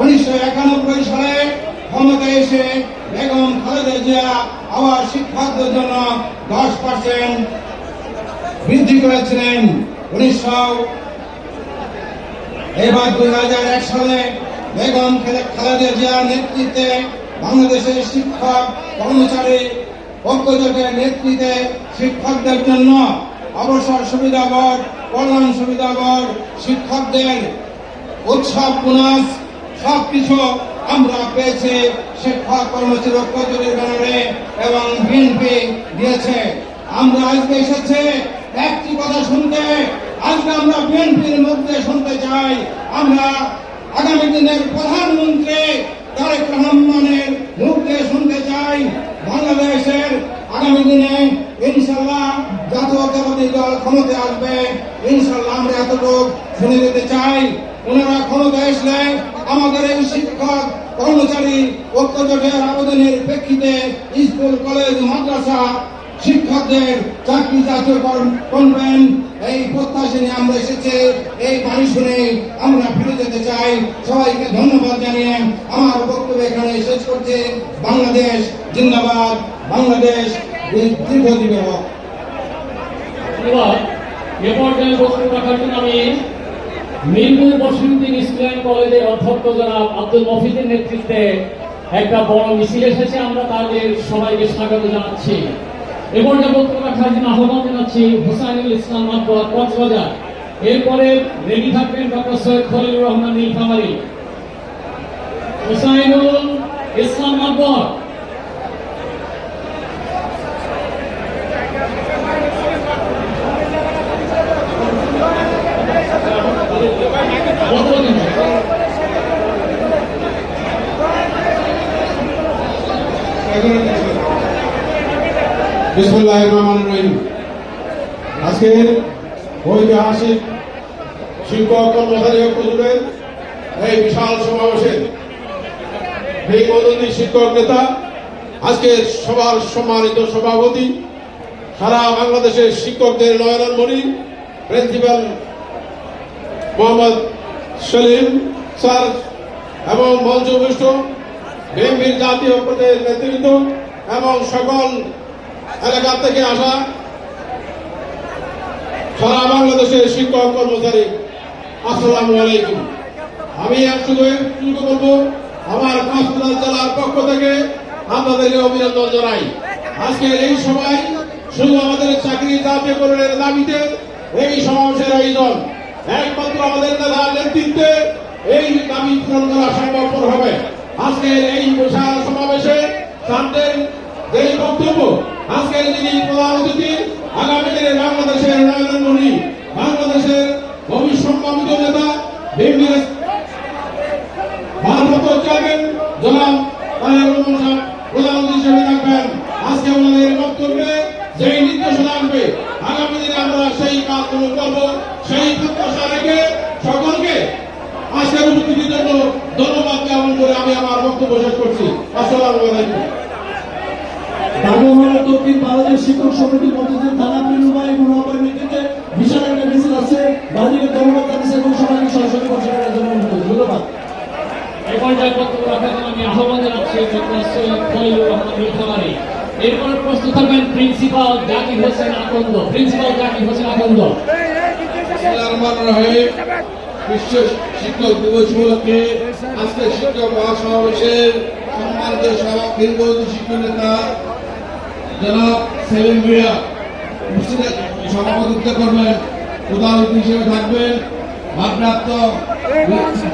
উনিশশো একানব্বই সালে ক্ষমতায় এসে বেগম খালেদা জিয়া আবার শিক্ষকদের জন্য দশ পার্সেন্ট বৃদ্ধি করেছিলেন। উনিশশো এবার দুই হাজার এক সালে বেগম খালেদা জিয়ার নেতৃত্বে বাংলাদেশের শিক্ষক কর্মচারী ঐক্যজোটের নেতৃত্বে শিক্ষকদের জন্য অবসর সুবিধা বোর্ড কল্যাণ সুবিধা শিক্ষকদের উৎসব বোনাস সবকিছু আমরা পেয়েছি শিক্ষক কর্মচারী ঐক্যজোটের ব্যানারে এবং বিএনপি দিয়েছে। আমরা আজকে এসেছে, একটি কথা শুনতে, আজকে আমরা বিএনপির মধ্যে শুনতে চাই, আমরা আগামী দিনের প্রধানমন্ত্রী তারেক রহমানের মুখ শুনতে চাই, বাংলাদেশের আগামী দিনে ইনশাল্লাহ জাতীয়তাবাদী দল ক্ষমতায় আসবে। ইনশাল্লাহ আমরা এতটুকু শুনে যেতে চাই। ওনারা ক্ষমতায় আসলে আমাদের এই শিক্ষক, কর্মচারী, ঐক্যজোটের আবেদনের প্রেক্ষিতে স্কুল, কলেজ, মাদ্রাসা শিক্ষকদের চাকরি করবেন এই প্রত্যাশা নিয়ে আমরা এসেছি। এই বাণী শুনে আমরা ফিরে যেতে চাই। সবাইকে ধন্যবাদ জানিয়ে আমার বক্তব্য এখানে শেষ করছে। বাংলাদেশ জিন্দাবাদ। বাংলাদেশ হোক। এ পর্যায়ে বক্তব্য রাখার জন্য আমি মিরপুর বসুদ্দিন ইসলাম কলেজের অধ্যক্ষ জনাব আব্দুল মফিদের নেতৃত্বে একটা বড় মিছিল এসেছে, আমরা তাদের সবাইকে স্বাগত জানাচ্ছি। এ পর্যায়ে বক্তব্য রাখার জন্য আহ্বান জানাচ্ছি হুসাইনুল ইসলাম আকবর কক্সবাজার। এরপরে রেডি থাকবেন ডক্টর সৈয়দ খলিলুর রহমান নীলফামারী। হুসাইনুল ইসলাম আকবর বক্তব্য দিন। বিসমুল্লাহ রহমান রহিম। আজকের ঐতিহাসিক শিক্ষক, কর্মচারী ঐক্যজোটের এই বিশাল সমাবেশে। মদনী শিক্ষক নেতা, আজকে সবার সম্মানিত সভাপতি, সারা বাংলাদেশের শিক্ষকদের নয়ন মণি প্রিন্সিপাল মোহাম্মদ সলিম স্যার এবং মঞ্চ উপস্থ বিএনপির জাতীয় পর্যায়ের নেতৃত্ব এবং সকল এলাকা থেকে আসা সারা বাংলাদেশের শিক্ষক কর্মচারী, আসসালামু আলাইকুম। আমি শুধু শুরু করব আমার কক্সবাজার জেলার পক্ষ থেকে আপনাদেরকে অভিনন্দন জানাই। আজকের এই সভায় শুধু আমাদের চাকরি জাতীয়করণের দাবিতে এই সমাবেশের আয়োজন, একমাত্র আমাদের নেতার নেতৃত্বে এই দাবি পূরণ করা সম্ভবপর হবে। আজকের এই বিশাল সমাবেশে তাদের যে বক্তব্য আজকের যিনি প্রধান অতিথি আগামী দিনে বাংলাদেশের মোদী বাংলাদেশের ভবিষ্যৎ নেতা নির্দেশনা আগামী দিনে আমরা সেই করব। সেই ধন্যবাদ জ্ঞাপন করে আমি আমার বক্তব্য শেষ করছি। আসসালামু আলাইকুম। দক্ষিণ বাংলাদেশ শিক্ষক সমিতির মধ্যে থানা পিলুবাই মুনাফার নেতৃত্বে বিশাল একটা মিছিল আছে। বাজিকে ধন্যবাদ এবং সবাইকে সরাসরি বসে জন্য অনুরোধ করছি। ধন্যবাদ। এই পর্যায়ে বক্তব্য রাখার জন্য আমি আহ্বান জানাচ্ছি সৈয়দ খলিলুর রহমান নীলফামারী এরপরে প্রস্তুত থাকবেন প্রিন্সিপাল জাকির হোসেন আকন্দ। প্রিন্সিপাল জাকির হোসেন আকন্দ। বিশ্ব শিক্ষক দিবস উপলক্ষে আজকে শিক্ষক মহাসমাবেশের সম্মানিত দীর্ঘ শিক্ষক নেতা জনাব সেলিম মিয়া উপস্থিত সভাপতিত্ব করবেন প্রধান অতিথি হিসেবে থাকবেন। ভারপ্রাপ্ত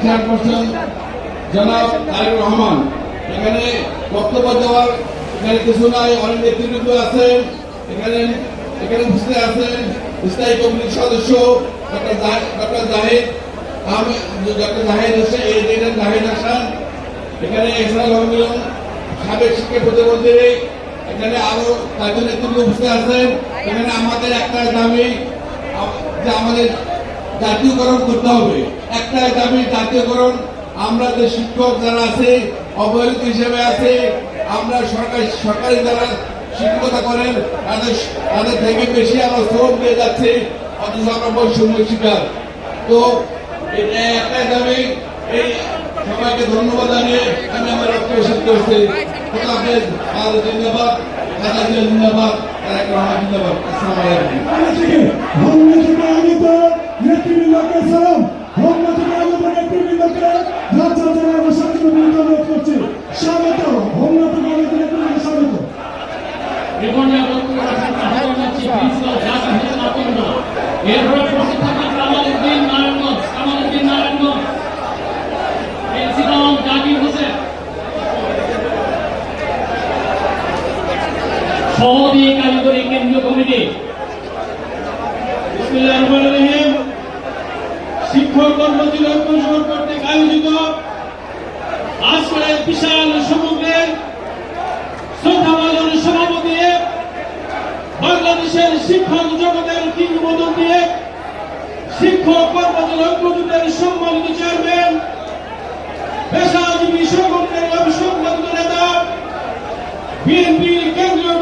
চেয়ারপারসন জনাব তারেক রহমান। এখানে বক্তব্য দেওয়ার এখানে কিছু নাই, অনেক নেতৃবৃন্দ আছেন, এখানে এখানে উপস্থিত আছেন স্থায়ী কমিটির সদস্য ডক্টর জাহিদ আহমেদ, ডক্টর জাহিদ হোসেন এই জাহিদ হাসান। এখানে ধর্মীয় সাবেক শিক্ষা প্রতিমন্ত্রী এখানে আরও চারজন নেতৃত্ব উপস্থিত আছেন। এখানে আমাদের একটা দাবি, যে আমাদের জাতীয়করণ করতে হবে। একটা দাবি, জাতীয়করণ, আমরা যে শিক্ষক যারা আছে, অবহেলিত হিসেবে আছে, আমরা সরকারি সরকারি যারা শিক্ষকতা করেন, তাদের তাদের থেকে বেশি আমরা শ্রম দিয়ে যাচ্ছে, অথচ আমরা বৈষম্য শিকার। তো, এটা একটা দাবি। এই সবাইকে ধন্যবাদ জানিয়ে আমি আমার শেষ করছি। হাফেজ আর জিন্দাবাদ জিয়া জিন্দাবাদ তারেক রহমান জিন্দাবাদ। আসসালামু আলাইকুম। থেকে আগত নেতৃবৃন্দকে সালাম। থেকে আগত নেতৃবৃন্দকে রাজ্য জেলা ভাষার জন্য অনুরোধ করছি। স্বাগত স্বাগত। রিপোর্টে বক্তব্য আহ্বান এরপরে উপস্থিত থাকেন কামাল উদ্দিন নারায়ণগঞ্জ কামাল উদ্দিন নারায়ণগঞ্জ প্রিন্সিপাল জাকির হোসেন সহদি কারিগরি রহিম। শিক্ষক কর্মচারী ঐক্য সংঘ কর্তৃক আয়োজিত আজকের বিশাল সমগ্রের শ্রদ্ধাভাজন সভাপতি বাংলাদেশের শিক্ষক জগতের কিংবদন্তি শিক্ষক কর্মচারী ঐক্য সম্মানিত চেয়ারম্যান, পেশাজীবী সংগঠনের অবিসংবাদিত নেতা বিএনপি কেন্দ্রীয়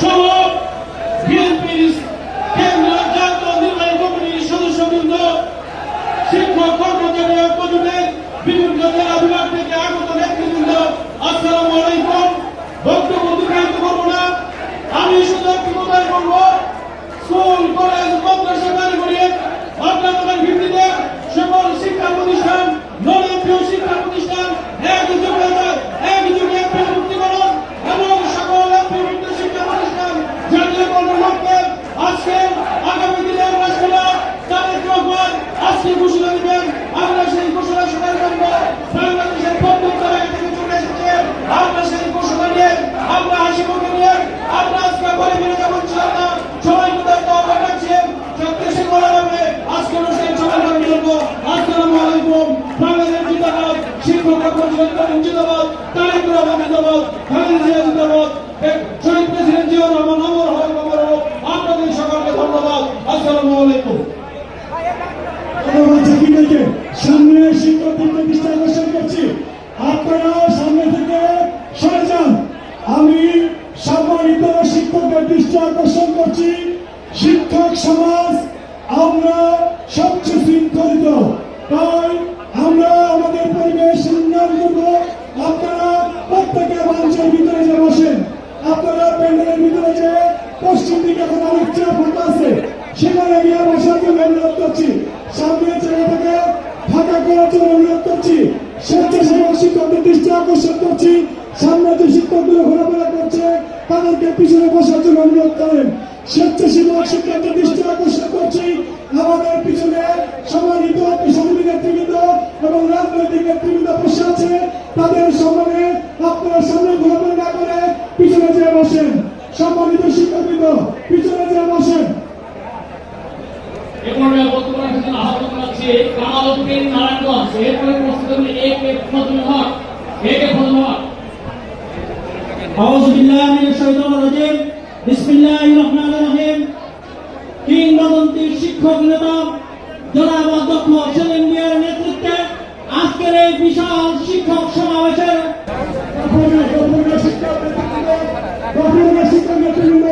সহ বিএনপির কেন্দ্রীয় জাতীয় নির্বাহী কমিটির সদস্যবৃন্দ, শিক্ষক কর্মচারী ঐক্যজোটের বিভিন্ন জেলা বিভাগ থেকে আগত নেতৃবৃন্দ, আসসালামু আলাইকুম। বক্তব্য দীর্ঘায়িত করব না। আমি শুধু একটি কথাই বলব, স্কুল, কলেজ, মাদ্রাসা কারিগরি অজ্ঞাতনার ভিত্তিতে সকল শিক্ষা প্রতিষ্ঠান নৈরাজ্য শিক্ষা প্রতিষ্ঠান এক যুগে এক যুগে বিমুক্তিকরণ এবং সকল বিমুক্ত শিক্ষা প্রতিষ্ঠান জাতীয় কর্মলক্ষ্যে আজকে আগামী দিনের রাষ্ট্রপতি তারেক রহমান আজকে ঘোষণা দিবেন আমরা সেই ঘোষণা শোনার জন্য বাংলাদেশের প্রত্যেক জায়গা থেকে চলে এসেছে আমরা সেই ঘোষণা নিয়ে আমরা হাসি মুখে নিয়ে আমরা আজকে বাড়ি ফিরে যাব ইনশাআল্লাহ সবাই কোথায় তো আমরা ডাকছি সত্যি বলা যাবে আজকে অনুষ্ঠান সবাই আমি বলব আসসালামু আলাইকুম বাংলাদেশ জিন্দাবাদ শিক্ষক কর্মচারী জিন্দাবাদ, তারেক রহমান জিন্দাবাদ খালেদা জিয়া জিন্দাবাদ। শহীদ প্রেসিডেন্ট জিয়াউর রহমান অমর হোক অমর হোক আপনাদের সকলকে ধন্যবাদ। আসসালামু আলাইকুম। সামনে শিক্ষকদের দৃষ্টি আকর্ষণ করছি। আপনারা সামনে থেকে সরে যান। আমি সম্মানিত শিক্ষকদের দৃষ্টি আকর্ষণ করছি। শিক্ষক সমাজ, আমরা সবচেয়ে শৃঙ্খলিত। তাই দিকে এখন অনেক ফাঁকা সেখানে গিয়ে বসার জন্য অনুরোধ করছি। সামনে ফাঁকা করছি। স্বেচ্ছাসেবক শিক্ষকদের দৃষ্টি আকর্ষণ করছি। সামনে যে শিক্ষকগুলো ঘোরাফেরা করছে, তাদেরকে পিছনে বসার জন্য অনুরোধ করেন। স্বেচ্ছাসেবক শিক্ষকদের দৃষ্টি আকর্ষণ করছি। আমাদের পিছনে সম্মানিত পেশাজীবী নেতৃবৃন্দ এবং রাজনৈতিক নেতৃবৃন্দ বসে আছে। তাদের সম্মানে আপনারা সামনে ঘোরাফেরা না করে পিছনে যেয়ে বসেন সম্মানিত শিক্ষকবৃন্দ পিছনে যেয়ে বসেন এরপরে বক্তব্য রাখার জন্য আসছে কামাল উদ্দিন নারায়ণগঞ্জ এরপরে প্রস্তুত এ কে ফজল হক এ কে ফজল হক আউযু বিল্লাহি মিনাশ শাইতানির রাজিম বিসমিল্লাহির রহমানির রহিম কিংবদন্তি শিক্ষক নেতা জনাব অধ্যক্ষ অখিল ইন্ডিয়ার নেতৃত্বে আজকের এই বিশাল শিক্ষক সমাবেশের শিক্ষক নেতৃত্ব শিক্ষক নেতৃত্ব